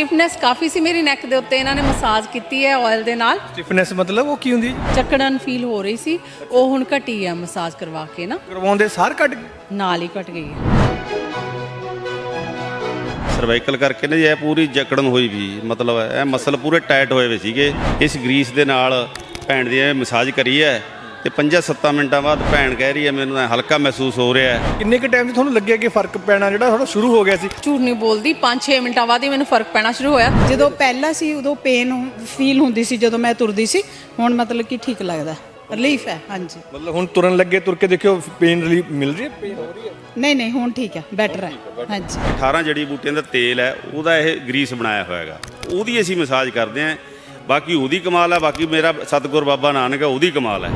Stiffness ਕਾਫੀ ਸੀ ਮੇਰੀ neck ਦੇ ਉੱਤੇ ਇਹਨਾਂ ਨੇ ਮਸਾਜ ਕੀਤੀ ਹੈ ਆਇਲ ਦੇ ਨਾਲ। ਸਟਿਫਨੈਸ ਮਤਲਬ ਉਹ ਕੀ ਹੁੰਦੀ? ਚੱਕੜਨ ਫੀਲ ਹੋ ਰਹੀ ਸੀ ਉਹ ਹੁਣ ਘਟੀ ਹੈ ਮਸਾਜ ਕਰਵਾ ਕੇ ਨਾ। ਕਰਵਾਉਂਦੇ ਸਾਰ ਕੱਟ ਨਾਲ ਹੀ ਘਟ ਗਈ ਹੈ। ਸਰਵਾਈਕਲ ਕਰਕੇ ਨਾ ਜੀ ਇਹ ਪੂਰੀ ਜਕੜਨ ਹੋਈ ਵੀ ਮਤਲਬ ਇਹ ਮਸਲ ਪੂਰੇ ਟਾਈਟ ਹੋਏ ਵੇ ਸੀਗੇ। ਇਸ ਗਰੀਸ ਦੇ ਨਾਲ ਭੈਣ ਦੀ ਇਹ ਮਸਾਜ ਕਰੀ ਹੈ। ਤੇ 5-7 ਮਿੰਟਾਂ ਬਾਅਦ ਭੈਣ ਕਹਿ ਰਹੀ ਹੈ ਮੈਨੂੰ ਹਲਕਾ ਮਹਿਸੂਸ ਹੋ ਰਿਹਾ ਹੈ। ਕਿੰਨੇ ਕੁ ਟਾਈਮ 'ਚ ਤੁਹਾਨੂੰ ਲੱਗਿਆ ਕਿ ਫ਼ਰਕ ਪੈਣਾ ਜਿਹੜਾ ਥੋੜਾ ਸ਼ੁਰੂ ਹੋ ਗਿਆ ਸੀ? ਝੂਠ ਨਹੀਂ ਬੋਲਦੀ 5-6 ਮਿੰਟਾਂ ਬਾਅਦ ਹੀ ਮੈਨੂੰ ਫ਼ਰਕ ਪੈਣਾ ਸ਼ੁਰੂ ਹੋਇਆ। ਜਦੋਂ ਪਹਿਲਾਂ ਸੀ ਉਦੋਂ ਪੇਨ ਫੀਲ ਹੁੰਦੀ ਸੀ ਜਦੋਂ ਮੈਂ ਤੁਰਦੀ ਸੀ। ਹੁਣ ਮਤਲਬ ਕਿ ਠੀਕ ਲੱਗਦਾ ਰਿਲੀਫ ਹੈ ਹਾਂਜੀ। ਮਤਲਬ ਹੁਣ ਤੁਰਨ ਲੱਗੇ ਤੁਰ ਕੇ ਦੇਖਿਓ ਪੇਨ ਰਿਲੀਫ ਮਿਲ ਰਹੀ ਹੈ? ਪੇਨ ਹੋ ਰਹੀ ਹੈ? ਨਹੀਂ ਨਹੀਂ ਹੁਣ ਠੀਕ ਹੈ ਬੈਟਰ ਹੈ ਹਾਂਜੀ। 18 ਜੜੀ ਬੂਟੀਆਂ ਦਾ ਤੇਲ ਹੈ ਉਹਦਾ ਇਹ ਗਰੀਸ ਬਣਾਇਆ ਹੋਇਆ ਹੈਗਾ। ਉਹਦੀ ਅਸੀਂ ਮਸਾਜ ਕਰਦੇ ਹਾਂ ਬਾਕੀ ਉਹਦੀ ਕਮਾਲ ਹੈ ਬਾਕੀ ਮੇਰਾ ਸਤਿਗੁਰ ਬਾਬਾ ਨਾਨਕ ਹੈ ਉਹਦੀ ਕਮਾਲ ਹੈ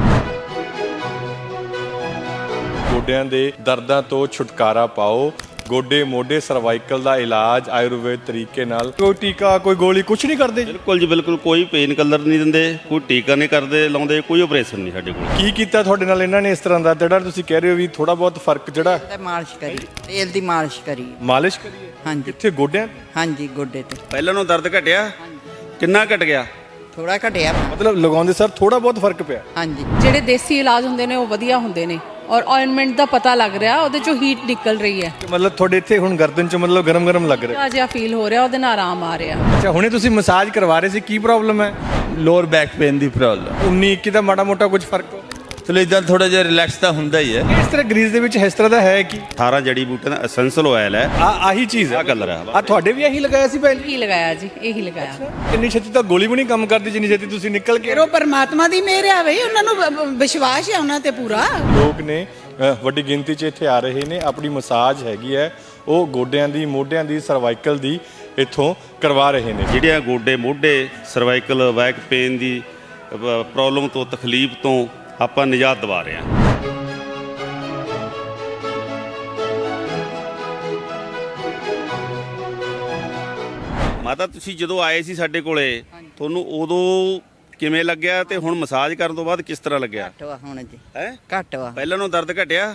ਗੋਡਿਆਂ ਦੇ ਦਰਦਾਂ ਤੋਂ ਛੁਟਕਾਰਾ ਪਾਓ। ਗੋਡੇ ਮੋਢੇ ਸਰਵਾਈਕਲ ਦਾ ਇਲਾਜ ਆਯੁਰਵੇਦ ਤਰੀਕੇ ਨਾਲ। ਕੋਈ ਟੀਕਾ ਕੋਈ ਗੋਲੀ ਕੁਝ ਨਹੀਂ ਕਰਦੇ ਜੀ। ਬਿਲਕੁਲ ਜੀ ਬਿਲਕੁਲ ਕੋਈ ਪੇਨ ਕਲਰ ਨਹੀਂ ਦਿੰਦੇ ਕੋਈ ਟੀਕਾ ਨਹੀਂ ਕਰਦੇ ਲਾਉਂਦੇ ਕੋਈ ਆਪਰੇਸ਼ਨ ਨਹੀਂ ਸਾਡੇ ਕੋਲ। ਕੀ ਕੀਤਾ ਤੁਹਾਡੇ ਨਾਲ ਇਹਨਾਂ ਨੇ ਇਸ ਤਰ੍ਹਾਂ ਦਾ? ਜਿਹੜਾ ਤੁਸੀਂ ਕਹਿ ਰਹੇ ਹੋ ਵੀ ਥੋੜਾ ਬਹੁਤ ਫ਼ਰਕ ਜਿਹੜਾ ਤੇ ਮਾਲਿਸ਼ ਕਰੀ ਤੇਲ ਦੀ ਮਾਲਿਸ਼ ਕਰੀ। ਮਾਲਿਸ਼ ਕਰੀਏ ਹਾਂਜੀ। ਕਿੱਥੇ ਗੋਡਿਆਂ? ਹਾਂਜੀ ਗੋਡੇ ਤੇ। ਪਹਿਲਾਂ ਨੂੰ ਦਰਦ ਘਟਿਆ? ਕਿੰਨਾ ਘਟ ਗਿਆ? ਥੋੜਾ ਘਟਿਆ ਮਤਲਬ ਲਗਾਉਂਦੇ ਸਰ ਥੋੜਾ ਬਹੁਤ ਫ਼ਰਕ ਪਿਆ। ਹਾਂਜੀ। ਜਿਹੜੇ ਦੇਸੀ ਇਲਾਜ ਹੁੰਦੇ ਨੇ ਉਹ ਵਧੀਆ ਹੁੰਦੇ ਨੇ ਔਰ ਆਇਨਮੈਂਟ ਦਾ ਪਤਾ ਲੱਗ ਰਿਹਾ ਉਹਦੇ ਚੋਂ ਹੀਟ ਨਿਕਲ ਰਹੀ ਹੈ। ਕਿ ਮਤਲਬ ਤੁਹਾਡੇ ਇੱਥੇ ਹੁਣ ਗਰਦਨ 'ਚ ਮਤਲਬ ਗਰਮ ਗਰਮ ਲੱਗ ਰਿਹਾ। ਆ ਜਿਹਾ ਫੀਲ ਹੋ ਰਿਹਾ ਉਹਦੇ ਨਾਲ ਆਰਾਮ ਆ ਰਿਹਾ। ਅੱਛਾ ਹੁਣੇ ਤੁਸੀਂ ਮਸਾਜ ਕਰਵਾ ਰਹੇ ਸੀ ਕੀ ਪ੍ਰੋਬਲਮ ਹੈ? ਲੋਅਰ ਬੈਕ ਪੇਨ ਦੀ ਪ੍ਰੋਬਲਮ 19 21 ਦਾ ਮਾੜਾ ਮੋਟਾ ਕੁਝ ਫ਼ਰਕ? ਚਲੋ ਇਦਾਂ ਥੋੜਾ ਜਿਹਾ ਰਿਲੈਕਸ ਤਾਂ ਹੁੰਦਾ ਹੀ ਹੈ। ਇਸ ਤਰ੍ਹਾਂ ਗਰੀਸ ਦੇ ਵਿੱਚ ਇਸ ਤਰ੍ਹਾਂ ਦਾ ਹੈ ਕਿ 18 ਜੜੀ ਬੂਟੀਆਂ ਦਾ ਐਸੈਂਸ਼ਲ ਆਇਲ ਹੈ। ਆ ਆਹੀ ਚੀਜ਼ ਹੈ। ਆਹ ਕਲਰ ਹੈ। ਆ ਤੁਹਾਡੇ ਵੀ ਇਹੀ ਲਗਾਇਆ ਸੀ ਪਹਿਲੇ ਇਹੀ ਲਗਾਇਆ ਜੀ ਇਹੀ ਲਗਾਇਆ। ਇੰਨੀ ਛੇਤੀ ਤਾਂ ਗੋਲੀ ਵੀ ਨਹੀਂ ਕੰਮ ਕਰਦੀ ਜਿੰਨੀ ਛੇਤੀ ਤੁਸੀਂ ਨਿਕਲ ਕੇ ਫਿਰ ਉਹ ਪਰਮਾਤਮਾ ਦੀ ਮਿਹਰ ਆ ਬਈ ਉਹਨਾਂ ਨੂੰ ਵ- ਵ- ਵਿਸ਼ਵਾਸ ਹੈ ਉਹਨਾਂ ਤੇ ਪੂਰਾ। ਲੋਕ ਨੇ ਅ, ਵੱਡੀ ਗਿਣਤੀ 'ਚ ਇੱਥੇ ਆ ਰਹੇ ਨੇ ਆਪਣੀ ਮਸਾਜ ਹੈਗੀ ਹੈ ਉਹ ਗੋਡਿਆਂ ਦੀ ਮੋਢਿਆਂ ਦੀ ਸਰਵਾਈਕਲ ਦੀ ਇੱਥੋਂ ਕਰਵਾ ਰਹੇ ਨੇ। ਜਿਹੜੀਆਂ ਗੋਡੇ ਮੋਢੇ ਸਰਵਾਈਕਲ ਬੈਕ ਪੇਨ ਦੀ ਪ੍ਰੋਬਲਮ ਤੋਂ ਤਕਲੀਫ ਤੋਂ ਆਪਾਂ ਨਿਜਾਤ ਦਿਵਾ ਰਹੇ ਹਾਂ। ਮਾਤਾ ਤੁਸੀਂ ਜਦੋਂ ਆਏ ਸੀ ਸਾਡੇ ਕੋਲੇ ਤੁਹਾਨੂੰ ਉਦੋਂ ਕਿਵੇਂ ਲੱਗਿਆ ਤੇ ਹੁਣ ਮਸਾਜ ਕਰਨ ਤੋਂ ਬਾਅਦ ਕਿਸ ਤਰ੍ਹਾਂ ਲੱਗਿਆ? ਘੱਟ ਵਾ ਹੁਣ ਜੀ। ਹੈ? ਘੱਟ ਵਾ। ਪਹਿਲਾਂ ਨੂੰ ਦਰਦ ਘਟਿਆ?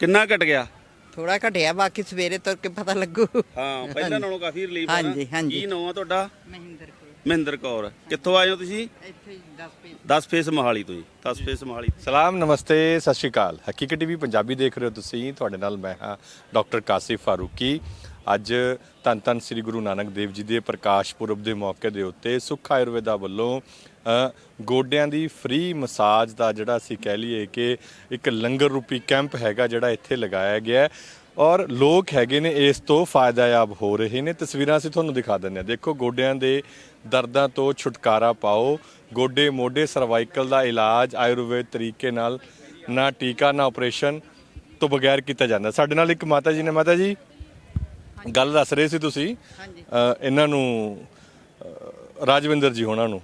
ਕਿੰਨਾ ਘਟ ਗਿਆ? ਥੋੜਾ ਘਟਿਆ ਬਾਕੀ ਸਵੇਰੇ ਤੁਰ ਕੇ ਪਤਾ ਲੱਗੂ। ਹਾਂ ਪਹਿਲਾਂ ਨਾਲੋਂ ਕਾਫੀ ਰਿਲੀਫ ਨਾ? ਹਾਂਜੀ, ਹਾਂਜੀ। ਕੀ ਨਾਮ ਆ ਤੁਹਾਡਾ? ਮਹਿੰਦਰ। ਮਹਿੰਦਰ ਕੌਰ। ਕਿੱਥੋਂ ਆਏ ਹੋ ਤੁਸੀਂ? ਇੱਥੇ 10 ਪੇ 10 ਫੇਸ ਮੋਹਾਲੀ ਤੋਂ ਜੀ 10 ਫੇਸ ਮੋਹਾਲੀ ਸਲਾਮ ਨਮਸਤੇ ਸਤਿ ਸ਼੍ਰੀ ਅਕਾਲ। ਹਕੀਕਤ ਟੀਵੀ ਪੰਜਾਬੀ ਦੇਖ ਰਹੇ ਹੋ ਤੁਸੀਂ। ਤੁਹਾਡੇ ਨਾਲ ਮੈਂ ਹਾਂ ਡਾਕਟਰ ਕਾਸਿਫ ਫਾਰੂਕੀ। ਅੱਜ ਧੰਨ ਧੰਨ ਸ੍ਰੀ ਗੁਰੂ ਨਾਨਕ ਦੇਵ ਜੀ ਦੇ ਪ੍ਰਕਾਸ਼ ਪੁਰਬ ਦੇ ਮੌਕੇ ਦੇ ਉੱਤੇ ਸੁੱਖ ਆਯੁਰਵੇਦਾ ਵੱਲੋਂ ਗੋਡਿਆਂ ਦੀ ਫ੍ਰੀ ਮਸਾਜ ਦਾ ਜਿਹੜਾ ਅਸੀਂ ਕਹਿ ਲਈਏ ਕਿ ਇੱਕ ਲੰਗਰ ਰੂਪੀ ਕੈਂਪ ਹੈਗਾ ਜਿਹੜਾ ਇੱਥੇ ਲਗਾਇਆ ਗਿਆ ਹੈ। ਔਰ ਲੋਕ ਹੈਗੇ ਨੇ ਇਸ ਤੋਂ ਫਾਇਦਾਯਾਬ ਹੋ ਰਹੇ ਨੇ। ਤਸਵੀਰਾਂ ਅਸੀਂ ਤੁਹਾਨੂੰ ਦਿਖਾ ਦਿੰਦੇ ਹਾਂ। ਦੇਖੋ ਗੋਡਿਆਂ ਦੇ ਦਰਦਾਂ ਤੋਂ ਛੁਟਕਾਰਾ ਪਾਓ। ਗੋਡੇ ਮੋਢੇ ਸਰਵਾਈਕਲ ਦਾ ਇਲਾਜ ਆਯੁਰਵੇਦ ਤਰੀਕੇ ਨਾਲ ਨਾ ਟੀਕਾ ਨਾ ਆਪਰੇਸ਼ਨ ਤੋਂ ਬਗੈਰ ਕੀਤਾ ਜਾਂਦਾ। ਸਾਡੇ ਨਾਲ ਇੱਕ ਮਾਤਾ ਜੀ ਨੇ। ਮਾਤਾ ਜੀ ਗੱਲ ਦੱਸ ਰਹੇ ਸੀ ਤੁਸੀਂ। ਅ, ਇਹਨਾਂ ਨੂੰ ਅ, ਰਾਜਵਿੰਦਰ ਜੀ ਹੋਣਾ ਨੂੰ।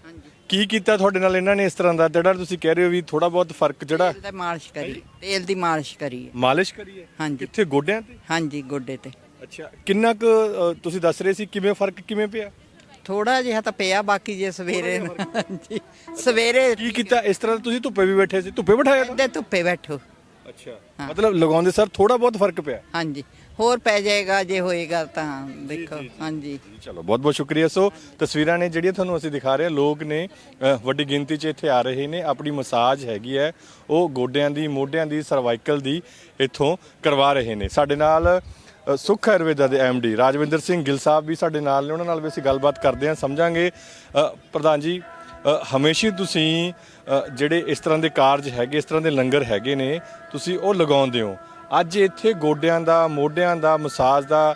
ਕੀ ਕੀਤਾ ਤੁਹਾਡੇ ਨਾਲ ਇਹਨਾਂ ਨੇ ਇਸ ਤਰ੍ਹਾਂ ਦਾ? ਜਿਹੜਾ ਤੁਸੀਂ ਕਹਿ ਰਹੇ ਹੋ ਵੀ ਥੋੜਾ ਬਹੁਤ ਫ਼ਰਕ ਜਿਹੜਾ ਤੇਲ ਦੀ ਮਾਲਿਸ਼ ਕਰੀ। ਤੇਲ ਦੀ ਮਾਲਿਸ਼ ਕਰੀ ਮਾਲਿਸ਼ ਕਰੀ ਹੈ? ਹਾਂਜੀ। ਕਿੱਥੇ? ਗੋਡਿਆਂ ਤੇ? ਹਾਂਜੀ ਗੋਡੇ ਤੇ। ਅੱਛਾ। ਕਿੰਨਾ ਕੁ ਅ, ਤੁਸੀਂ ਦੱਸ ਰਹੇ ਸੀ ਕਿਵੇਂ ਫ਼ਰਕ ਕਿਵੇਂ ਪਿਆ? ਥੋੜਾ ਜਿਹਾ ਤਾਂ ਪਿਆ ਬਾਕੀ ਜੇ ਸਵੇਰੇ ਹਾਂਜੀ। ਸਵੇਰੇ ਕੀ ਕੀਤਾ? ਇਸ ਤਰ੍ਹਾਂ ਤੁਸੀਂ ਧੁੱਪੇ ਵੀ ਬੈਠੇ ਸੀ? ਧੁੱਪੇ ਬਿਠਾਇਆ ਤਾਂ? ਦੇ ਧੁੱਪੇ ਬੈਠੋ। ਅੱਛਾ। ਮਤਲਬ ਲਗਾਉਂਦੇ ਸਰ ਥੋੜਾ ਬਹੁਤ ਫ਼ਰਕ ਪਿਆ? ਹਾਂਜੀ। ਹੋਰ ਪੈ ਜਾਏਗਾ ਜੇ ਹੋਏਗਾ ਤਾਂ ਦੇਖੋ। ਹਾਂਜੀ। ਚਲੋ ਬਹੁਤ ਬਹੁਤ ਸ਼ੁਕਰੀਆ। ਸੋ ਤਸਵੀਰਾਂ ਨੇ ਜਿਹੜੀਆਂ ਤੁਹਾਨੂੰ ਅਸੀਂ ਦਿਖਾ ਰਹੇ ਹਾਂ ਲੋਕ ਨੇ ਅ, ਵੱਡੀ ਗਿਣਤੀ 'ਚ ਇੱਥੇ ਆ ਰਹੇ ਨੇ। ਆਪਣੀ ਮਸਾਜ ਹੈਗੀ ਹੈ। ਉਹ ਗੋਡਿਆਂ ਦੀ ਮੋਢਿਆਂ ਦੀ ਸਰਵਾਈਕਲ ਦੀ ਇੱਥੋਂ ਕਰਵਾ ਰਹੇ ਨੇ। ਸਾਡੇ ਨਾਲ ਸੁੱਖ ਆਯੁਰਵੇਦਾ ਦੇ ਡੀ ਰਾਜਵਿੰਦਰ ਸਿੰਘ ਗਿੱਲ ਸਾਹਿਬ ਵੀ ਸਾਡੇ ਨਾਲ ਨੇ, ਉਹਨਾਂ ਨਾਲ ਵੀ ਅਸੀਂ ਗੱਲਬਾਤ ਕਰਦੇ ਹਾਂ, ਸਮਝਾਂਗੇ। ਪ੍ਰਧਾਨ ਜੀ ਹਮੇਸ਼ਾ ਹੀ ਤੁਸੀਂ ਜਿਹੜੇ ਇਸ ਤਰ੍ਹਾਂ ਦੇ ਕਾਰਜ ਹੈਗੇ, ਇਸ ਤਰ੍ਹਾਂ ਦੇ ਲੰਗਰ ਹੈਗੇ ਨੇ, ਤੁਸੀਂ ਉਹ ਲਗਾਉਂਦੇ ਹੋ। ਅੱਜ ਇੱਥੇ ਗੋਡਿਆਂ ਦਾ, ਮੋਢਿਆਂ ਦਾ, ਮਸਾਜ ਦਾ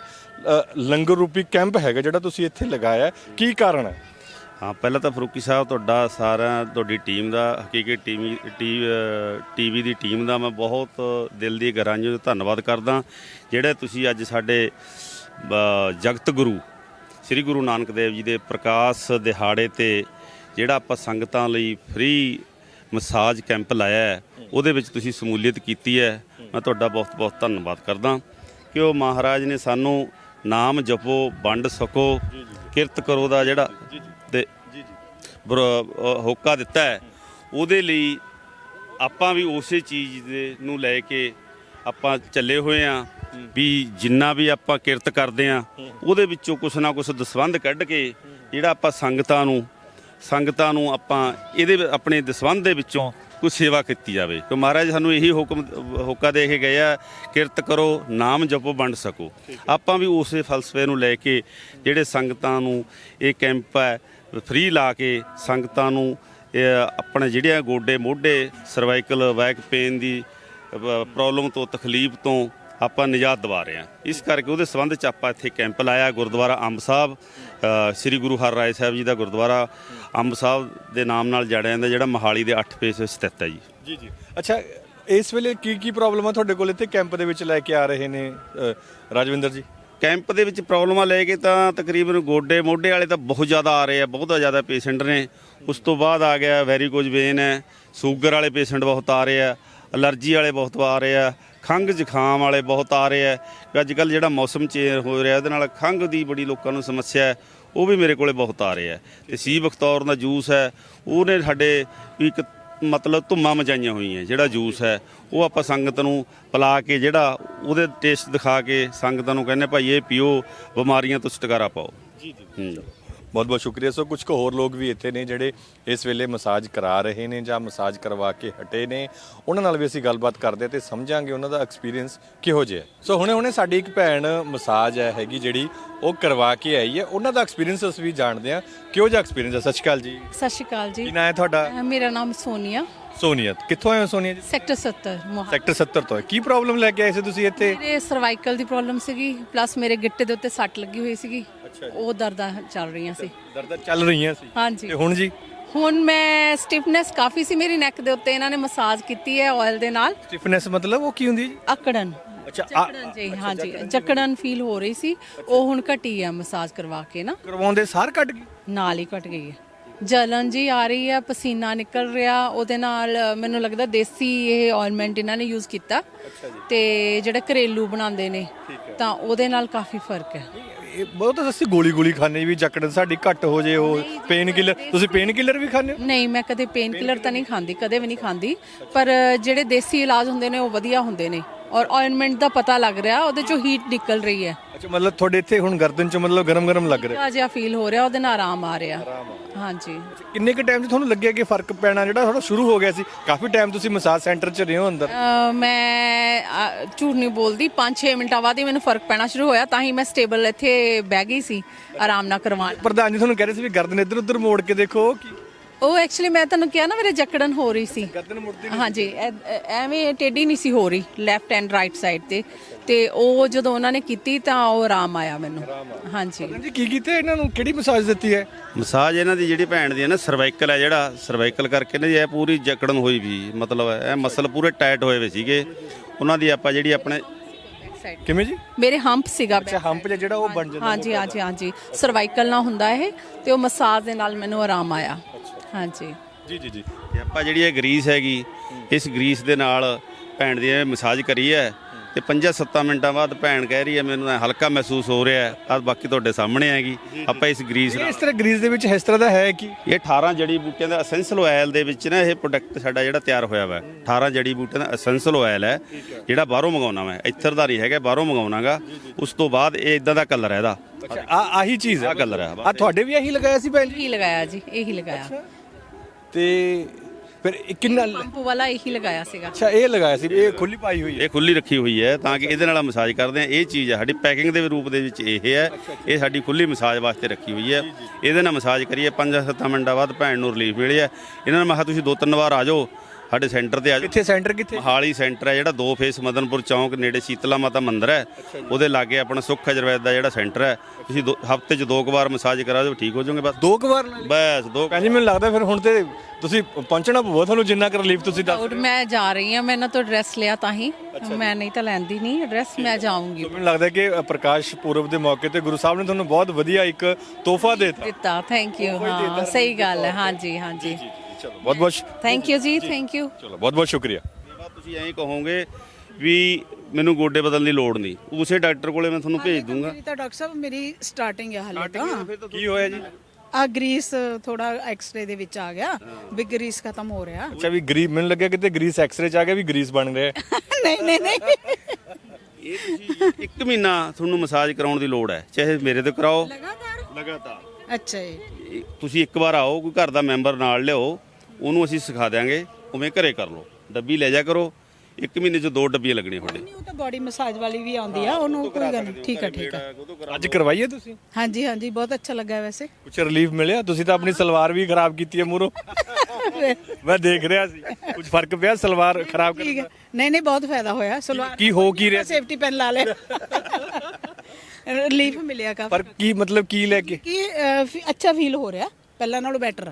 ਲੰਗਰ ਰੂਪੀ ਕੈਂਪ ਹੈਗਾ ਜਿਹੜਾ ਤੁਸੀਂ ਇੱਥੇ ਲਗਾਇਆ ਕੀ ਕਾਰਨ ਹੈ? ਹਾਂ, ਪਹਿਲਾਂ ਤਾਂ ਫਰੂਕੀ ਸਾਹਿਬ, ਤੁਹਾਡਾ ਸਾਰਾ ਤੁਹਾਡੀ ਟੀਮ ਦਾ ਹਕੀਕਤ ਟੀਵੀ ਟੀਵੀ ਦੀ ਟੀਮ ਦਾ ਮੈਂ ਬਹੁਤ ਦਿਲ ਦੀ ਗਹਿਰਾਈਆਂ ਤੋਂ ਧੰਨਵਾਦ ਕਰਦਾ। ਜਿਹੜੇ ਤੁਸੀਂ ਅੱਜ ਸਾਡੇ ਜਗਤ ਗੁਰੂ, ਸ੍ਰੀ ਗੁਰੂ ਨਾਨਕ ਦੇਵ ਜੀ ਦੇ ਪ੍ਰਕਾਸ਼ ਦਿਹਾੜੇ ਤੇ ਜਿਹੜਾ ਆਪਾਂ ਸੰਗਤਾਂ ਲਈ ਫ੍ਰੀ ਮਸਾਜ ਕੈਂਪ ਲਾਇਆ ਹੈ, ਉਹਦੇ ਵਿੱਚ ਤੁਸੀਂ ਸਮੂਲੀਅਤ ਕੀਤੀ ਹੈ। ਮੈਂ ਤੁਹਾਡਾ ਬਹੁਤ ਬਹੁਤ ਧੰਨਵਾਦ ਕਰਦਾ। ਕਿ ਉਹ ਮਹਾਰਾਜ ਨੇ ਸਾਨੂੰ ਨਾਮ ਜਪੋ, ਵੰਡ ਸਕੋ ਕਿਰਤ ਕਰੋ ਦਾ ਜਿਹੜਾ ਤੇ ਹੋਕਾ ਦਿੱਤਾ ਹੈ। ਉਹਦੇ ਲਈ ਆਪਾਂ ਵੀ ਉਸੇ ਚੀਜ਼ ਦੇ ਨੂੰ ਲੈ ਕੇ ਆਪਾਂ ਚੱਲੇ ਹੋਏ ਆ ਵੀ ਜਿੰਨਾ ਵੀ ਆਪਾਂ ਕਿਰਤ ਕਰਦੇ ਆ ਉਹਦੇ ਵਿੱਚੋਂ ਕੁਛ ਨਾ ਕੁਛ ਦਸਵੰਧ ਕੱਢ ਕੇ ਜਿਹੜਾ ਆਪਾਂ ਸੰਗਤਾਂ ਨੂੰ ਸੰਗਤਾਂ ਨੂੰ ਆਪਾਂ ਇਹਦੇ ਆਪਣੇ ਦਸਵੰਧ ਦੇ ਵਿੱਚੋਂ ਕੋਈ ਸੇਵਾ ਕੀਤੀ ਜਾਵੇ। ਕਿ ਮਹਾਰਾਜ ਸਾਨੂੰ ਇਹੀ ਹੁਕਮ ਹੋਕਾ ਦੇ ਕੇ ਗਏ ਆ, ਕਿਰਤ ਕਰੋ, ਨਾਮ ਜਪੋ, ਵੰਡ ਸਕੋ। ਆਪਾਂ ਵੀ ਉਸੇ ਫਲਸਫੇ ਨੂੰ ਲੈ ਕੇ ਜਿਹੜੇ ਸੰਗਤਾਂ ਨੂੰ ਇਹ ਕੈਂਪ ਹੈ, ਫ੍ਰੀ ਲਾ ਕੇ ਸੰਗਤਾਂ ਨੂੰ ਇਹ ਆਪਣੇ ਜਿਹੜੀਆਂ ਗੋਡੇ ਮੋਢੇ, ਸਰਵਾਈਕਲ ਬੈਕ ਪੇਨ ਦੀ ਪ੍ਰੋਬਲਮ ਤੋਂ, ਤਕਲੀਫ ਤੋਂ ਆਪਾਂ ਨਿਜਾਤ ਦਿਵਾ ਰਹੇ ਹਾਂ। ਇਸ ਕਰਕੇ ਉਹਦੇ ਸੰਬੰਧ ਚ ਆਪਾਂ ਇੱਥੇ ਕੈਂਪ ਲਾਇਆ, ਗੁਰਦੁਆਰਾ ਅੰਬ ਸਾਹਿਬ ਸ੍ਰੀ ਗੁਰੂ ਹਰਰਾਏ ਸਾਹਿਬ ਜੀ ਦਾ ਗੁਰਦੁਆਰਾ ਅੰਬ ਸਾਹਿਬ ਦੇ ਨਾਮ ਨਾਲ ਜਾਣਿਆ ਜਾਂਦਾ ਜਿਹੜਾ ਮਹਾਲੀ ਦੇ 8 ਫੇਸ ਸਥਿਤ ਹੈ ਜੀ। ਜੀ ਜੀ। ਅੱਛਾ ਇਸ ਵੇਲੇ ਕੀ ਕੀ ਪ੍ਰੋਬਲਮ ਆ ਤੁਹਾਡੇ ਕੋਲ ਇੱਥੇ? ਕੈਂਪ ਦੇ ਵਿੱਚ ਲੈ ਕੇ ਆ ਰਹੇ ਨੇ ਰਾਜਵਿੰਦਰ ਜੀ। ਕੈਂਪ ਦੇ ਵਿੱਚ ਪ੍ਰੋਬਲਮਾਂ ਲੈ ਕੇ ਤਾਂ ਤਕਰੀਬਨ ਗੋਡੇ ਮੋਢੇ ਵਾਲੇ ਤਾਂ ਬਹੁਤ ਜ਼ਿਆਦਾ ਆ ਰਹੇ ਆ ਬਹੁਤ ਜ਼ਿਆਦਾ ਪੇਸ਼ੈਂਟ ਨੇ। ਉਸ ਤੋਂ ਬਾਅਦ ਆ ਗਿਆ ਵੈਰੀਕੋਜ ਵੇਨ ਹੈ। ਸ਼ੂਗਰ ਵਾਲੇ ਪੇਸ਼ੈਂਟ ਬਹੁਤ ਆ ਰਹੇ ਆ ਅਲਰਜੀ ਵਾਲੇ ਬਹੁਤ ਆ ਰਹੇ ਆ। ਖੰਘ ਜ਼ੁਕਾਮ ਵਾਲੇ ਬਹੁਤ ਆ ਰਹੇ ਆ। ਅੱਜ ਕੱਲ ਜਿਹੜਾ ਮੌਸਮ ਚੇਂਜ ਹੋ ਰਿਹਾ ਉਹਦੇ ਨਾਲ ਖੰਘ ਦੀ ਬੜੀ ਲੋਕਾਂ ਨੂੰ ਸਮੱਸਿਆ ਹੈ ਉਹ ਵੀ ਮੇਰੇ ਕੋਲੇ ਬਹੁਤ ਆ ਰਹੇ ਆ। ਤੇ ਸੀ ਬਖਤੌਰ ਦਾ ਜੂਸ ਹੈ ਉਹਨੇ ਸਾਡੇ ਇੱਕ ਮਤਲਬ ਧੁੰਮਾਂ ਮਚਾਈਆਂ ਹੋਈਆਂ ਜਿਹੜਾ ਜੂਸ ਹੈ ਉਹ ਆਪਾਂ ਸੰਗਤ ਨੂੰ ਪਿਲਾ ਕੇ ਜਿਹੜਾ ਉਹਦੇ ਟੇਸਟ ਦਿਖਾ ਕੇ ਸੰਗਤਾਂ ਨੂੰ ਕਹਿੰਦੇ ਭਾਈ ਇਹ ਪੀਓ ਬਿਮਾਰੀਆਂ ਤੋਂ ਛੁਟਕਾਰਾ ਪਾਓ। ਜੀ ਜੀ। ਬਹੁਤ ਬਹੁਤ ਸ਼ੁਕਰੀਆ ਸੋ ਕੁਝ ਕੁ ਹੋਰ ਲੋਕ ਵੀ ਇੱਥੇ ਨੇ ਜਿਹੜੇ ਇਸ ਵੇਲੇ ਮਸਾਜ ਕਰਾ ਰਹੇ ਨੇ ਜਾਂ ਮਸਾਜ ਕਰਵਾ ਕੇ ਹਟੇ ਨੇ ਉਹਨਾਂ ਨਾਲ ਵੀ ਅਸੀਂ ਗੱਲਬਾਤ ਕਰਦੇ ਤੇ ਸਮਝਾਂਗੇ ਉਹਨਾਂ ਦਾ ਐਕਸਪੀਰੀਅੰਸ ਕਿਹੋ ਜਿਹਾ ਹੈ। ਸੋ ਹੁਣੇ ਹੁਣੇ ਸਾਡੀ ਇੱਕ ਭੈਣ ਮਸਾਜ ਹੈ ਹੈਗੀ ਜਿਹੜੀ ਉਹ ਕਰਵਾ ਕੇ ਆਈ ਹੈ। ਉਹਨਾਂ ਦਾ ਐਕਸਪੀਰੀਅੰਸ ਅਸੀਂ ਵੀ ਜਾਣਦੇ ਹਾਂ। ਕਿਹੋ ਜਿਹਾ ਐਕਸਪੀਰੀਅੰਸ ਹੈ? ਸਤਿ ਸ਼੍ਰੀ ਅਕਾਲ ਜੀ। ਸਤਿ ਸ਼੍ਰੀ ਅਕਾਲ ਜੀ। ਕੀ ਨਾਂ ਹੈ ਤੁਹਾਡਾ? ਅਹ ਮੇਰਾ ਨਾਮ ਸੋਨੀਆ। ਸੋਨੀਆ। ਕਿੱਥੋਂ ਆਏ ਹੋ ਸੋਨੀਆ ਜੀ? ਸੈਕਟਰ 70 ਮੋਹਾਲੀ। ਸੈਕਟਰ 70 ਤੋਂ। ਕੀ ਪ੍ਰੋਬਲਮ ਲੈ ਕੇ ਆਏ ਸੀ ਤੁਸੀਂ ਇੱਥੇ? ਮੇਰੇ ਸਰਵਾਈਕਲ ਦੀ ਪ੍ਰੋਬਲਮ ਸੀਗੀ ਪਲੱਸ ਮੇਰੇ ਗਿੱਟੇ ਦੇ ਉੱਤੇ ਸੱਟ ਲੱਗੀ ਹੋਈ ਸੀਗੀ। ਉਹ ਦਰਦਾਂ ਚੱਲ ਰਹੀਆਂ ਸੀ। ਦਰਦਾਂ ਚੱਲ ਰਹੀਆਂ ਸੀ। ਹਾਂਜੀ। ਤੇ ਹੁਣ ਜੀ? ਹੁਣ ਮੈਂ ਸਟਿਫਨੈਸ ਕਾਫੀ ਸੀ। ਮੇਰੀ ਨੈਕ ਦੇ ਉੱਤੇ ਇਹਨਾਂ ਨੇ ਮਸਾਜ ਕੀਤੀ ਹੈ ਆਇਲ ਦੇ ਨਾਲ। ਸਟਿਫਨੈਸ ਮਤਲਬ ਉਹ ਕੀ ਹੁੰਦੀ ਹੈ ਜੀ? ਅਕੜਨ। ਅੱਛਾ ਆ- ਜੀ ਹਾਂਜੀ ਫੀਲ ਹੋ ਰਹੀ ਸੀ। ਉਹ ਹੁਣ ਘਟੀ ਹੈ ਮਸਾਜ ਕਰਵਾ ਕੇ ਨਾ। ਕਰਵਾਉਂਦੇ ਸਾਰ ਕੱਟ ਗਈ? ਨਾਲ ਹੀ ਘਟ ਗਈ ਹੈ। ਜਲਨ ਜੀ ਆ ਰਹੀ ਹੈ ਪਸੀਨਾ ਨਿਕਲ ਰਿਹਾ ਉਹਦੇ ਨਾਲ ਅ, ਮੈਨੂੰ ਲੱਗਦਾ ਦੇਸੀ ਇਹ ਆਇਲਮੈਂਟ ਇਹਨਾਂ ਨੇ ਯੂਜ਼ ਕੀਤਾ। ਤੇ ਜਿਹੜਾ ਘਰੇਲੂ ਬਣਾਉਂਦੇ ਨੇ ਤਾਂ ਉਹਦੇ ਨਾਲ ਕਾਫੀ ਫ਼ਰਕ ਹੈ। ਇਹ ਬਹੁਤ ਅਸੀਂ ਗੋਲੀ ਗੋਲੀ ਖਾਣੇ ਵੀ ਜਕੜਨ ਸਾਡੀ ਘੱਟ ਹੋ ਜੇ ਉਹ ਪੇਨ ਕਿਲਰ ਤੁਸੀਂ ਪੇਨ ਕਿਲਰ ਵੀ ਖਾਂਦੇ ਹੋ? ਨਹੀਂ ਮੈਂ ਕਦੇ ਪੇਨ ਕਿਲਰ ਤਾਂ ਨਹੀਂ। ਖਾਂਦੀ ਕਦੇ ਵੀ ਨਹੀਂ ਖਾਂਦੀ। ਪਰ ਜਿਹੜੇ ਦੇਸੀ ਇਲਾਜ ਹੁੰਦੇ ਨੇ ਉਹ ਵਧੀਆ ਹੁੰਦੇ ਨੇ। ਔਰ ਆਇਲਮੈਂਟ ਦਾ ਪਤਾ ਲੱਗ ਰਿਹਾ ਉਹਦੇ ਚੋਂ ਹੀਟ ਨਿਕਲ ਰਹੀ ਹੈ। ਅੱਛਾ ਮਤਲਬ ਤੁਹਾਡੇ ਇੱਥੇ ਹੁਣ ਗਰਦਨ ਚ ਮਤਲਬ ਗਰਮ ਗਰਮ ਲੱਗ ਰਿਹਾ? ਜਿਹਾ ਫੀਲ ਹੋ ਰਿਹਾ ਉਹਦੇ ਨਾਲ ਆਰਾਮ ਆ ਰਿਹਾ। ਹਾਂਜੀ। ਕਿੰਨੇ ਕੁ ਟਾਈਮ 'ਚ ਤੁਹਾਨੂੰ ਲੱਗਿਆ ਕਿ ਫ਼ਰਕ ਪੈਣਾ ਜਿਹੜਾ ਥੋੜਾ ਸ਼ੁਰੂ ਹੋ ਗਿਆ ਸੀ? ਕਾਫੀ ਟਾਈਮ ਤੁਸੀਂ ਮਸਾਜ ਸੈਂਟਰ 'ਚ ਰਹੇ ਹੋ ਅੰਦਰ। ਮੈਂ ਝੂਠ ਨਹੀਂ ਬੋਲਦੀ 5-6 ਮਿੰਟਾਂ ਬਾਅਦ ਹੀ ਮੈਨੂੰ ਫ਼ਰਕ ਪੈਣਾ ਸ਼ੁਰੂ ਹੋਇਆ ਤਾਂ ਹੀ ਮੈਂ ਸਟੇਬਲ ਇੱਥੇ ਬਹਿ ਗਈ ਸੀ ਆਰਾਮ ਨਾਲ ਕਰਵਾਉਣ। ਪ੍ਰਧਾਨ ਜੀ ਤੁਹਾਨੂੰ ਕਹਿ ਰਹੇ ਸੀ ਵੀ ਗਰਦਨ ਇੱਧਰ ਉੱਧਰ ਮੋੜ ਕੇ ਦੇਖੋ ਕਿ ਉਹ ਐਕਚੁਅਲੀ ਮੈਂ ਤੁਹਾਨੂੰ ਕਿਹਾ ਨਾ ਮੇਰੇ ਜਕੜਨ ਹੋ ਰਹੀ ਸੀ। ਗਰਦਨ ਮੁੜਦੀ ਹਾਂਜੀ ਐ- ਐ- ਐਵੇਂ ਟੇਢੀ ਨਹੀਂ ਸੀ ਹੋ ਰਹੀ ਲੈਫਟ ਐਂਡ ਰਾਈਟ ਸਾਈਡ ਤੇ। ਤੇ ਉਹ ਜਦੋਂ ਉਹਨਾਂ ਨੇ ਕੀਤੀ ਤਾਂ ਉਹ ਆਰਾਮ ਆਇਆ ਮੈਨੂੰ। ਹਾਂਜੀ। ਜੀ ਕੀ ਕੀਤਾ ਇਹਨਾਂ ਨੂੰ? ਕਿਹੜੀ ਮਸਾਜ ਦਿੱਤੀ ਹੈ? ਮਸਾਜ ਇਹਨਾਂ ਦੀ ਜਿਹੜੀ ਭੈਣ ਦੀ ਹੈ ਨਾ ਸਰਵਾਈਕਲ ਹੈ ਜਿਹੜਾ ਸਰਵਾਈਕਲ ਕਰਕੇ ਨਾ ਇਹ ਪੂਰੀ ਜਕੜਨ ਹੋਈ ਵੀ ਮਤਲਬ ਇਹ ਮਸਲ ਪੂਰੇ ਟਾਈਟ ਹੋਏ ਵੇ ਸੀਗੇ। ਉਹਨਾਂ ਦੀ ਆਪਾਂ ਜਿਹੜੀ ਆਪਣੇ ਕਿਵੇਂ ਜੀ? ਮੇਰੇ ਹੰਪ ਸੀਗਾ ਅੱਛਾ ਹੰਪ ਜਿਹਾ ਜਿਹੜਾ ਉਹ ਬਣ ਜਾਂਦਾ ਹਾਂਜੀ ਹਾਂਜੀ ਹਾਂਜੀ। ਸਰਵਾਈਕਲ ਨਾ ਹੁੰਦਾ ਇਹ ਤੇ ਉਹ ਮਸਾਜ ਦੇ ਨਾਲ ਮੈਨੂੰ ਆਰਾਮ ਆਇਆ। ਹਾਂਜੀ। ਜੀ ਜੀ ਜੀ। ਤੇ ਆਪਾਂ ਜਿਹੜੀ ਇਹ ਗਰੀਸ ਹੈਗੀ ਇਸ ਗਰੀਸ ਦੇ ਨਾਲ ਭੈਣ ਦੀ ਇਹ ਮਸਾਜ ਕਰੀ ਹੈ ਤੇ 5-7 ਮਿੰਟਾਂ ਬਾਅਦ ਭੈਣ ਕਹਿ ਰਹੀ ਹੈ ਮੈਨੂੰ ਐਂ ਹਲਕਾ ਮਹਿਸੂਸ ਹੋ ਰਿਹਾ ਹੈ ਆ ਬਾਕੀ ਤੁਹਾਡੇ ਸਾਹਮਣੇ ਹੈਗੀ ਆਪਾਂ ਇਸ ਗਰੀਸ ਨਾਲ ਇਸ ਤਰ੍ਹਾਂ ਗਰੀਸ ਦੇ ਵਿੱਚ ਇਸ ਤਰ੍ਹਾਂ ਦਾ ਹੈ ਕਿ ਇਹ 18 ਜੜੀ ਬੂਟਿਆਂ ਦਾ ਐਸੈਂਸ਼ਲ ਆਇਲ ਦੇ ਵਿੱਚ ਨਾ ਇਹ ਪ੍ਰੋਡਕਟ ਸਾਡਾ ਜਿਹੜਾ ਤਿਆਰ ਹੋਇਆ ਵਾ 18 ਜੜੀ ਬੂਟਿਆਂ ਦਾ ਐਸੈਂਸ਼ਲ ਆਇਲ ਹੈ ਜਿਹੜਾ ਬਾਹਰੋਂ ਮੰਗਾਉਣਾ ਮੈਂ ਇੱਥਰ ਦਾ ਨਹੀਂ ਹੈਗਾ ਬਾਹਰੋਂ ਮੰਗਾਉਣਾਗਾ ਉਸ ਤੋਂ ਬਾਅਦ ਇਹ ਇਦਾਂ ਦਾ ਕਲਰ ਹੈ ਇਹਦਾ। ਅੱਛਾ ਆ ਆਹੀ ਚੀਜ਼ ਹੈ। ਆਹ colour ਹੈ। ਆ ਤੁਹਾਡੇ ਵੀ ਇਹੀ ਲਗਾਇਆ ਸੀ ਭੈਣ ਜੀ? ਇਹੀ ਲਗਾਇਆ ਜੀ ਇਹੀ ਲਗਾਇਆ। ਤੇ ਫਿਰ ਇਹ ਕਿੰਨਾ ਪੰਪ ਵਾਲਾ ਇਹੀ ਲਗਾਇਆ ਸੀਗਾ। ਅੱਛਾ ਇਹ ਲਗਾਇਆ ਸੀ ਇਹ ਖੁੱਲੀ ਪਾਈ ਹੋਈ ਹੈ। ਇਹ ਖੁੱਲੀ ਰੱਖੀ ਹੋਈ ਹੈ ਤਾਂ ਕਿ ਇਹਦੇ ਨਾਲ ਮਸਾਜ ਕਰਦੇ ਆ। ਇਹ ਚੀਜ਼ ਹੈ ਸਾਡੀ ਪੈਕਿੰਗ ਦੇ ਰੂਪ ਦੇ ਵਿੱਚ ਇਹ ਹੈ। ਇਹ ਸਾਡੀ ਖੁੱਲੀ ਮਸਾਜ ਵਾਸਤੇ ਰੱਖੀ ਹੋਈ ਹੈ। ਇਹਦੇ ਨਾਲ ਮਸਾਜ ਕਰੀਏ 5-7 ਮਿੰਟਾਂ ਬਾਅਦ ਭੈਣ ਨੂੰ ਰਿਲੀਫ ਮਿਲਿਆ। ਇਹਨਾਂ ਨੇ ਮੈਂ ਕਿਹਾ ਤੁਸੀਂ ਦੋ ਤਿੰਨ ਵਾਰ ਆ ਜਾਓ। ਸਾਡੇ ਸੈਂਟਰ ਤੇ ਆ ਜਾਓ। ਕਿੱਥੇ ਸੈਂਟਰ ਕਿੱਥੇ? ਮਹਾਲੀ ਸੈਂਟਰ ਹੈ ਜਿਹੜਾ ਦੋ ਫੇਸ ਮਦਨਪੁਰ ਚੌਂਕ ਨੇੜੇ ਸ਼ੀਤਲਾ ਮਾਤਾ ਮੰਦਿਰ ਹੈ। ਉਹਦੇ ਲਾਗੇ ਆਪਣਾ ਸੁੱਖ ਅਜਰਵੈਦ ਦਾ ਜਿਹੜਾ ਸੈਂਟਰ ਹੈ। ਤੁਸੀਂ ਹਫ਼ਤੇ 'ਚ ਦੋ ਕੁ ਵਾਰ ਮਸਾਜ ਕਰਾ ਦਿਓ ਠੀਕ ਹੋ ਜਾਓਗੇ ਬਸ। ਦੋ ਕੁ ਵਾਰ ਨਾਲ? ਬਸ ਦੋ ਭੈਣ ਜੀ ਮੈਨੂੰ ਲੱਗਦਾ ਫਿਰ ਹੁਣ ਤੇ ਤੁਸੀਂ ਪਹੁੰਚਣਾ ਪਊਗਾ ਤੁਹਾਨੂੰ ਜਿੰਨਾ ਕਰ ਰਿਲੀਫ ਤੁਸੀਂ ਦੱਸ ਮੈਂ ਜਾ ਰਹੀ ਹਾਂ ਮੈਂ ਇਹਨਾਂ ਤੋਂ ਐਡਰੈਸ ਲਿਆ ਤਾਂ ਹੀ। ਮੈਂ ਨਹੀਂ ਤਾਂ ਲੈਂਦੀ ਨਹੀਂ ਐਡਰੈਸ ਮੈਂ ਜਾਊਂਗੀ। ਮੈਨੂੰ ਲੱਗਦਾ ਕਿ ਪ੍ਰਕਾਸ਼ ਪੁਰਬ ਦੇ ਮੌਕੇ ਤੇ ਗੁਰੂ ਸਾਹਿਬ ਨੇ ਤੁਹਾਨੂੰ ਬਹੁਤ ਵਧੀਆ ਇੱਕ ਤੋਹਫਾ ਦਿੱਤਾ। ਦਿੱਤਾ ਥੈਂਕ ਯੂ ਹਾਂ ਸਹੀ ਗੱਲ ਹੈ ਹਾਂਜੀ ਹਾਂਜੀ। ਚਲੋ। ਬਹੁਤ ਬਹੁਤ ਥੈਂਕ ਯੂ ਜੀ ਥੈਂਕ ਯੂ ਚਲੋ ਬਹੁਤ ਬਹੁਤ ਸ਼ੁਕਰੀਆ। ਬਾਅਦ ਤੁਸੀਂ ਐਂ ਕਹੋਗੇ ਵੀ ਮੈਨੂੰ ਗੋਡੇ ਬਦਲਣ ਦੀ ਲੋੜ ਨਹੀਂ। ਉਸੇ ਡਾਕਟਰ ਕੋਲੇ ਮੈਂ ਤੁਹਾਨੂੰ ਭੇਜ ਦੂੰਗਾ। ਮੇਰੀ ਤਾਂ ਡਾਕਟਰ ਸਾਹਿਬ ਮੇਰੀ ਸਟਾਰਟਿੰਗ ਹੈ ਹਾਲੇ ਤਾਂ। ਕੀ ਹੋਇਆ ਜੀ? ਆ ਗਰੀਸ ਥੋੜਾ ਐਕਸ-ਰੇ ਦੇ ਵਿੱਚ ਆ ਗਿਆ। ਵੀ ਗਰੀਸ ਖਤਮ ਹੋ ਰਿਹਾ। ਅੱਛਾ ਵੀ ਗਰੀਸ ਮੈਨੂੰ ਲੱਗਿਆ ਕਿਤੇ ਗਰੀਸ ਐਕਸਰੇ ਚ ਆ ਗਿਆ ਵੀ ਗਰੀਸ ਬਣ ਰਿਹਾ। ਨਹੀਂ ਨਹੀਂ ਨਹੀਂ। ਇਹ ਤੁਸੀਂ ਇੱਕ ਮਹੀਨਾ ਤੁਹਾਨੂੰ ਮਸਾਜ ਕਰਾਉਣ ਦੀ ਲੋੜ ਹੈ। ਚਾਹੇ ਮੇਰੇ ਤੋਂ ਕਰਾਓ। ਲਗਾਤਾਰ। ਅੱਛਾ ਜੀ। ਇਹ ਤੁਸੀਂ ਇੱਕ ਵਾਰ ਆਓ ਕੋਈ ਘਰ ਦਾ ਮੈਂਬਰ ਨਾਲ ਲਿਆਓ। ਉਹਨੂੰ ਅਸੀਂ ਸਿਖਾ ਦਿਆਂਗੇ ਉਵੇਂ ਘਰੇ ਕਰ ਲਓ। ਡੱਬੀ ਲੈ ਜਾ ਕਰੋ ਇੱਕ ਮਹੀਨੇ 'ਚ ਦੋ ਡੱਬੀਆਂ ਲੱਗਣੀਆਂ ਤੁਹਾਡੇ। ਨਹੀਂ ਉਹ ਤਾਂ ਬਾਡੀ ਮਸਾਜ ਵਾਲੀ ਵੀ ਆਉਂਦੀ ਆ ਉਹਨੂੰ ਕੋਈ ਗੱਲ ਨਹੀਂ ਠੀਕ ਹੈ ਠੀਕ ਹੈ ਅੱਜ ਕਰਵਾਈਏ ਤੁਸੀਂ? ਹਾਂਜੀ ਹਾਂਜੀ ਬਹੁਤ ਅੱਛਾ ਲੱਗਾ ਵੈਸੇ। ਕੁਝ ਰਿਲੀਫ ਮਿਲਿਆ? ਤੁਸੀਂ ਤਾਂ ਆਪਣੀ ਸਲਵਾਰ ਵੀ ਖਰਾਬ ਕੀਤੀ ਹੈ ਮੂਰੋ ਮੈਂ ਦੇਖ ਰਿਹਾ ਸੀ। ਕੁਝ ਫ਼ਰਕ ਪਿਆ ਸਲਵਾਰ ਖਰਾਬ ਕਰਨ ਹੈ। ਨਹੀਂ ਨਹੀਂ ਬਹੁਤ ਫਾਇਦਾ ਹੋਇਆ। ਸਲਵਾਰ ਕੀ ਹੋ ਕੀ ਰਿਹਾ? ਸੇਫਟੀ ਪੈਨ ਲਾ ਲਿਆ। ਰਿਲੀਫ ਮਿਲਿਆ ਕਾਫੀ। ਪਰ ਕੀ ਮਤਲਬ ਕੀ ਲੈ ਕੇ? ਕੀ ਅੱਛਾ ਫੀਲ ਹੋ ਰਿਹਾ। ਪਹਿਲਾਂ ਨਾਲੋਂ ਬੈਟਰ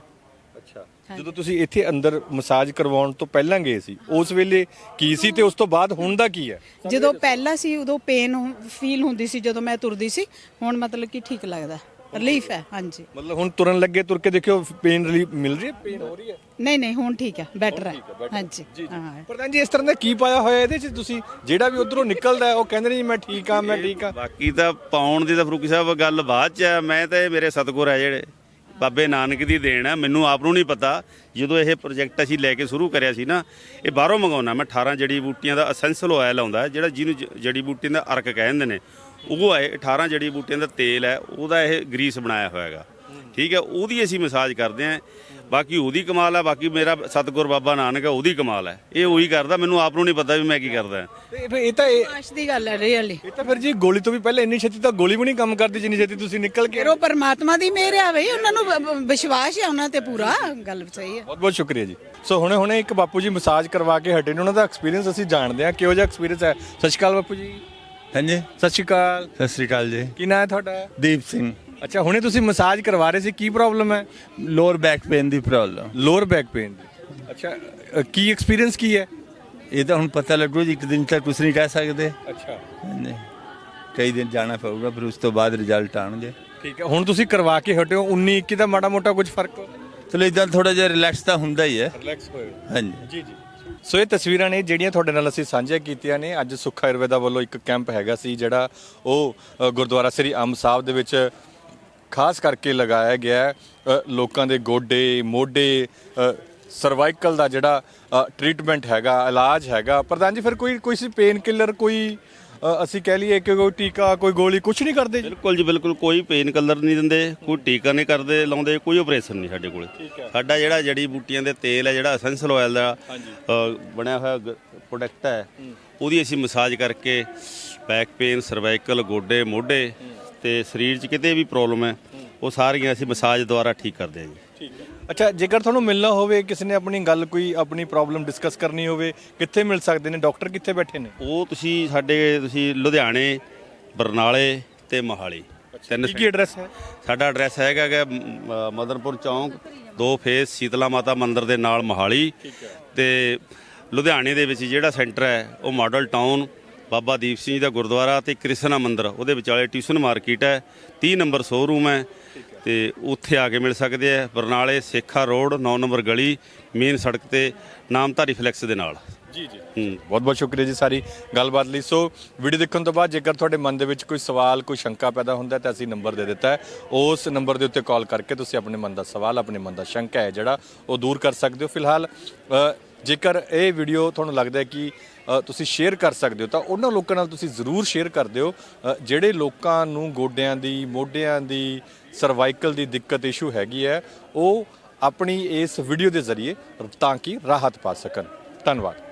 ਅੱਛਾ। ਜਦੋਂ ਤੁਸੀਂ ਇੱਥੇ ਅੰਦਰ ਮਸਾਜ ਕਰਵਾਉਣ ਤੋਂ ਪਹਿਲਾਂ ਗਏ ਸੀ ਉਸ ਵੇਲੇ ਕੀ ਸੀ ਤੇ ਉਸ ਤੋਂ ਬਾਅਦ ਹੁਣ ਦਾ ਕੀ ਹੈ? ਜਦੋਂ ਪਹਿਲਾਂ ਸੀ ਉਦੋਂ ਪੇਨ ਫੀਲ ਹੁੰਦੀ ਸੀ ਜਦੋਂ ਮੈਂ ਤੁਰਦੀ ਸੀ ਹੁਣ ਮਤਲਬ ਕਿ ਠੀਕ ਲੱਗਦਾ ਰਿਲੀਫ ਹੈ ਹਾਂਜੀ। ਮਤਲਬ ਹੁਣ ਤੁਰਨ ਲੱਗੇ ਤੁਰ ਕੇ ਦੇਖਿਓ ਪੇਨ ਰਿਲੀਫ ਮਿਲ ਰਹੀ ਹੈ? ਪੇਨ ਹੋ ਰਹੀ ਹੈ? ਨਹੀਂ ਨਹੀਂ ਹੁਣ ਠੀਕ ਹੈ ਬੈਟਰ ਹੈ ਹਾਂਜੀ ਹਾਂ। ਪ੍ਰਧਾਨ ਜੀ ਇਸ ਤਰ੍ਹਾਂ ਦਾ ਕੀ ਪਾਇਆ ਹੋਇਆ ਇਹਦੇ ਚ ਤੁਸੀਂ? ਜਿਹੜਾ ਵੀ ਉਧਰੋਂ ਨਿਕਲਦਾ ਹੈ, ਉਹ ਕਹਿੰਦੇ ਨੇ ਜੀ ਮੈਂ ਠੀਕ ਆ ਮੈਂ ਠੀਕ ਆ ਬਾਕੀ ਤਾਂ ਪਾਉਣ ਦੀ ਤਾਂ ਫਰੂਕੀ ਸਾਹਿਬ ਗੱਲ ਬਾਅਦ ਚ ਹੈ ਮੈਂ ਤਾਂ ਇਹ ਮੇਰੇ ਸਤਿਗੁਰ ਹੈ ਜਿਹੜੇ। ਬਾਬੇ ਨਾਨਕ ਦੀ ਦੇਣ ਹੈ, ਮੈਨੂੰ ਆਪ ਨੂੰ ਨਹੀਂ ਪਤਾ। ਜਦੋਂ ਇਹ ਪ੍ਰੋਜੈਕਟ ਅਸੀਂ ਲੈ ਕੇ ਸ਼ੁਰੂ ਕਰਿਆ ਸੀ ਨਾ, ਇਹ ਬਾਹਰੋਂ ਮੰਗਾਉਣਾ। ਮੈਂ 18 ਜੜੀ ਬੂਟੀਆਂ ਦਾ ਅਸੈਂਸ਼ਲ ਆਇਲ ਆਉਂਦਾ, ਜਿਹੜਾ ਜਿਹਨੂੰ ਜੜੀ ਬੂਟੀਆਂ ਦਾ ਅਰਕ ਕਹਿੰਦੇ ਨੇ, ਉਹ ਹੈ 18 ਜੜੀ ਬੂਟੀਆਂ ਦਾ ਤੇਲ ਹੈ, ਉਹਦਾ ਇਹ ਗਰੀਸ ਬਣਾਇਆ ਹੋਇਆ ਹੈਗਾ। ਠੀਕ ਹੈ ਉਹਦੀ ਅਸੀਂ ਮਸਾਜ ਕਰਦੇ ਹਾਂ। ਬਾਕੀ ਉਹਦੀ ਕਮਾਲ ਹੈ ਬਾਕੀ ਮੇਰਾ ਸਤਿਗੁਰ ਬਾਬਾ ਨਾਨਕ ਹੈ ਉਹਦੀ ਕਮਾਲ ਹੈ ਇਹ ਉਹੀ ਕਰਦਾ ਮੈਨੂੰ ਆਪ ਨੂੰ ਨਹੀਂ ਪਤਾ ਵੀ ਮੈਂ ਕੀ ਕਰਦਾ ਤੇ ਫਿਰ ਇਹ ਤਾਂ ਇਹ ਆਸ਼ ਦੀ ਗੱਲ ਹੈ ਰੀਅਲੀ ਇਹ ਤਾਂ ਫਿਰ ਜੀ ਗੋਲੀ ਤੋਂ ਵੀ ਪਹਿਲਾਂ ਇੰਨੀ ਛੇਤੀ ਤਾਂ ਗੋਲੀ ਵੀ ਨਹੀਂ ਕੰਮ ਕਰਦੀ ਜਿੰਨੀ ਛੇਤੀ ਤੁਸੀਂ ਨਿਕਲ ਕੇ ਫਿਰ ਉਹ ਪਰਮਾਤਮਾ ਦੀ ਮਿਹਰ ਆ ਬਈ ਉਹਨਾਂ ਨੂੰ ਵਿਸ਼ਵਾਸ ਹੈ ਉਹਨਾਂ ਤੇ ਪੂਰਾ। ਗੱਲ ਸਹੀ ਹੈ ਬਹੁਤ ਬਹੁਤ ਸ਼ੁਕਰੀਆ ਜੀ। ਸੋ ਹੁਣੇ ਹੁਣੇ ਇੱਕ ਬਾਪੂ ਜੀ ਮਸਾਜ ਕਰਵਾ ਕੇ ਹਟੇ ਨੇ ਉਹਨਾਂ ਦਾ ਐਕਸਪੀਰੀਅੰਸ ਅਸੀਂ ਜਾਣਦੇ ਹਾਂ। ਕਿਹੋ ਜਿਹਾ ਐਕਸਪੀਰੀਅੰਸ ਹੈ? ਸਤਿ ਸ਼੍ਰੀ ਅਕਾਲ ਬਾਪੂ ਜੀ। ਹਾਂਜੀ। ਸਤਿ ਸ਼੍ਰੀ ਅਕਾਲ। ਸਤਿ ਸ੍ਰੀ ਅਕਾਲ ਜੀ। ਕੀ ਨਾਂ ਹੈ ਤੁਹਾਡਾ? ਦੀਪ ਸਿੰਘ। ਅੱਛਾ ਹੁਣੇ ਤੁਸੀਂ ਮਸਾਜ ਕਰਵਾ ਰਹੇ ਸੀ ਕੀ ਪ੍ਰੋਬਲਮ ਹੈ? ਲੋਅਰ ਬੈਕ ਪੇਨ ਦੀ ਪ੍ਰੋਬਲਮ ਲੋਅਰ ਬੈਕ ਪੇਨ ਅੱਛਾ ਅ, ਕੀ ਐਕਸਪੀਰੀਅੰਸ ਕੀ ਹੈ? ਇਹ ਤਾਂ ਹੁਣ ਪਤਾ ਲੱਗੂ ਜੀ ਇੱਕ ਦਿਨ ਤੱਕ ਕੁਝ ਨਹੀਂ ਕਹਿ ਸਕਦੇ। ਅੱਛਾ। ਹਾਂਜੀ ਕਈ ਦਿਨ ਜਾਣਾ ਪਊਗਾ ਫਿਰ ਉਸ ਤੋਂ ਬਾਅਦ ਰਿਜ਼ਲਟ ਆਣਗੇ ਠੀਕ ਹੈ ਹੁਣ ਤੁਸੀਂ ਕਰਵਾ ਕੇ ਹਟੇ ਹੋ 19 21 ਦਾ ਮਾੜਾ ਮੋਟਾ ਕੁਝ ਫ਼ਰਕ ਚਲੋ ਇਦਾਂ ਥੋੜਾ ਜਿਹਾ ਰਿਲੈਕਸ ਤਾਂ ਹੁੰਦਾ ਹੀ ਹੈ। ਰਿਲੈਕਸ ਹੋਏ ਹਾਂਜੀ। ਜੀ ਜੀ। ਸੋ ਇਹ ਤਸਵੀਰਾਂ ਨੇ ਜਿਹੜੀਆਂ ਤੁਹਾਡੇ ਨਾਲ ਅਸੀਂ ਸਾਂਝੀਆਂ ਕੀਤੀਆਂ ਨੇ ਅੱਜ ਸੁੱਖਾ ਆਯੁਰਵੇਦਾ ਵੱਲੋਂ ਇੱਕ ਕੈਂਪ ਹੈਗਾ ਸੀ ਜਿਹੜਾ ਉਹ ਅ, ਗੁਰਦੁਆਰਾ ਸ੍ਰੀ ਅੰਬ ਸਾਹਿਬ ਦੇ ਵਿੱਚ ਖਾਸ ਕਰਕੇ ਲਗਾਇਆ ਗਿਆ ਲੋਕਾਂ ਦੇ ਗੋਡੇ ਮੋਢੇ ਸਰਵਾਈਕਲ ਦਾ ਜਿਹੜਾ ਟ੍ਰੀਟਮੈਂਟ ਹੈਗਾ ਇਲਾਜ ਹੈਗਾ। ਪ੍ਰਧਾਨ ਜੀ ਫਿਰ ਕੋਈ ਕੋਈ ਸੀ ਪੇਨ ਕਿਲਰ ਕੋਈ ਅਸੀਂ ਕਹਿ ਲਈਏ ਕਿ ਕੋਈ ਟੀਕਾ ਕੋਈ ਗੋਲੀ ਕੁਝ ਨਹੀਂ ਕਰਦੇ ਬਿਲਕੁਲ ਜੀ ਬਿਲਕੁਲ ਕੋਈ ਪੇਨ ਕਲਰ ਨਹੀਂ ਦਿੰਦੇ ਕੋਈ ਟੀਕਾ ਨਹੀਂ ਕਰਦੇ ਲਾਉਂਦੇ ਕੋਈ ਆਪਰੇਸ਼ਨ ਨਹੀਂ ਸਾਡੇ ਕੋਲੇ। ਸਾਡਾ ਜਿਹੜਾ ਜੜੀ ਬੂਟੀਆਂ ਦੇ ਤੇਲ ਹੈ ਜਿਹੜਾ ਐਸੈਂਸ਼ਲ ਆਇਲ ਦਾ ਬਣਿਆ ਹੋਇਆ ਪ੍ਰੋਡਕਟ ਹੈ ਉਹਦੀ ਅਸੀਂ ਮਸਾਜ ਕਰਕੇ ਬੈਕ ਪੇਨ ਸਰਵਾਈਕਲ ਗੋਡੇ ਮੋਢੇ ਤੇ ਸਰੀਰ 'ਚ ਕਿਤੇ ਵੀ ਪ੍ਰੋਬਲਮ ਹੈ ਉਹ ਸਾਰੀਆਂ ਅਸੀਂ ਮਸਾਜ ਦੁਆਰਾ ਠੀਕ ਕਰਦੇ ਹਾਂ ਜੀ। ਅੱਛਾ ਜੇਕਰ ਤੁਹਾਨੂੰ ਮਿਲਣਾ ਹੋਵੇ ਕਿਸੇ ਨੇ ਆਪਣੀ ਗੱਲ ਕੋਈ ਆਪਣੀ ਪ੍ਰੋਬਲਮ ਡਿਸਕਸ ਕਰਨੀ ਹੋਵੇ ਕਿੱਥੇ ਮਿਲ ਸਕਦੇ ਨੇ? ਡਾਕਟਰ ਕਿੱਥੇ ਬੈਠੇ ਨੇ? ਉਹ ਤੁਸੀਂ ਸਾਡੇ ਤੁਸੀਂ ਲੁਧਿਆਣੇ ਬਰਨਾਲੇ ਤੇ ਮੋਹਾਲੀ ਤਿੰਨ ਕੀ ਐਡਰੈਸ ਹੈ? ਸਾਡਾ ਐਡਰੈਸ ਹੈਗਾ ਗਾ, ਮਦਨਪੁਰ ਚੌਂਕ ਦੋ ਫੇਸ ਸ਼ੀਤਲਾ ਮਾਤਾ ਮੰਦਿਰ ਦੇ ਨਾਲ ਮੋਹਾਲੀ ਤੇ ਲੁਧਿਆਣੇ ਦੇ ਵਿੱਚ ਜਿਹੜਾ ਸੈਂਟਰ ਹੈ ਉਹ ਮਾਡਲ ਟਾਊਨ ਬਾਬਾ ਦੀਪ ਸਿੰਘ ਜੀ ਦਾ ਗੁਰਦੁਆਰਾ ਤੇ ਕ੍ਰਿਸ਼ਨਾ ਮੰਦਿਰ ਉਹਦੇ ਵਿਚਾਲੇ ਟਿਊਸ਼ਨ ਮਾਰਕੀਟ ਹੈ 30 ਨੰਬਰ ਸ਼ੋਰੂਮ ਹੈ ਤੇ ਉੱਥੇ ਆ ਕੇ ਮਿਲ ਸਕਦੇ ਆ ਬਰਨਾਲੇ ਸੇਖਾ ਰੋਡ 9 ਨੰਬਰ ਗਲੀ ਮੇਨ ਸੜਕ ਤੇ ਨਾਮਧਾਰੀ ਫਲੈਕਸ ਦੇ ਨਾਲ। ਜੀ ਜੀ। ਹੂੰ। ਬਹੁਤ ਬਹੁਤ ਸ਼ੁਕਰੀਆ ਜੀ ਸਾਰੀ ਗੱਲਬਾਤ ਲਈ। ਸੋ ਵੀਡੀਓ ਦੇਖਣ ਤੋਂ ਬਾਅਦ ਜੇਕਰ ਤੁਹਾਡੇ ਮਨ ਦੇ ਵਿੱਚ ਕੋਈ ਸਵਾਲ ਕੋਈ ਸ਼ੰਕਾ ਪੈਦਾ ਹੁੰਦਾ ਤਾਂ ਅਸੀਂ ਨੰਬਰ ਦੇ ਦਿੱਤਾ ਹੈ। ਉਸ ਨੰਬਰ ਦੇ ਉੱਤੇ ਕਾਲ ਕਰਕੇ ਤੁਸੀਂ ਆਪਣੇ ਮਨ ਦਾ ਸਵਾਲ ਆਪਣੇ ਮਨ ਦਾ ਸ਼ੰਕਾ ਹੈ ਜਿਹੜਾ ਉਹ ਦੂਰ ਕਰ ਸਕਦੇ ਹੋ। ਫਿਲਹਾਲ ਜੇਕਰ ਇਹ ਵੀਡੀਓ ਤੁਹਾਨੂੰ ਲੱਗਦਾ ਹੈ ਕਿ ਤੁਸੀਂ ਸ਼ੇਅਰ ਕਰ ਸਕਦੇ ਹੋ। ਤਾਂ ਉਹਨਾਂ ਲੋਕਾਂ ਨਾਲ ਤੁਸੀਂ ਜ਼ਰੂਰ ਸ਼ੇਅਰ ਕਰ ਦਿਓ ਜਿਹੜੇ ਲੋਕਾਂ ਨੂੰ ਗੋਡਿਆਂ ਦੀ, ਮੋਢਿਆਂ ਦੀ ਸਰਵਾਈਕਲ ਦੀ ਦਿੱਕਤ ਇਸ਼ੂ ਹੈਗੀ ਹੈ, ਉਹ ਆਪਣੀ ਇਸ ਵੀਡੀਓ ਦੇ ਜ਼ਰੀਏ ਤਾਂ ਕਿ ਰਾਹਤ ਪਾ ਸਕਣ। ਧੰਨਵਾਦ।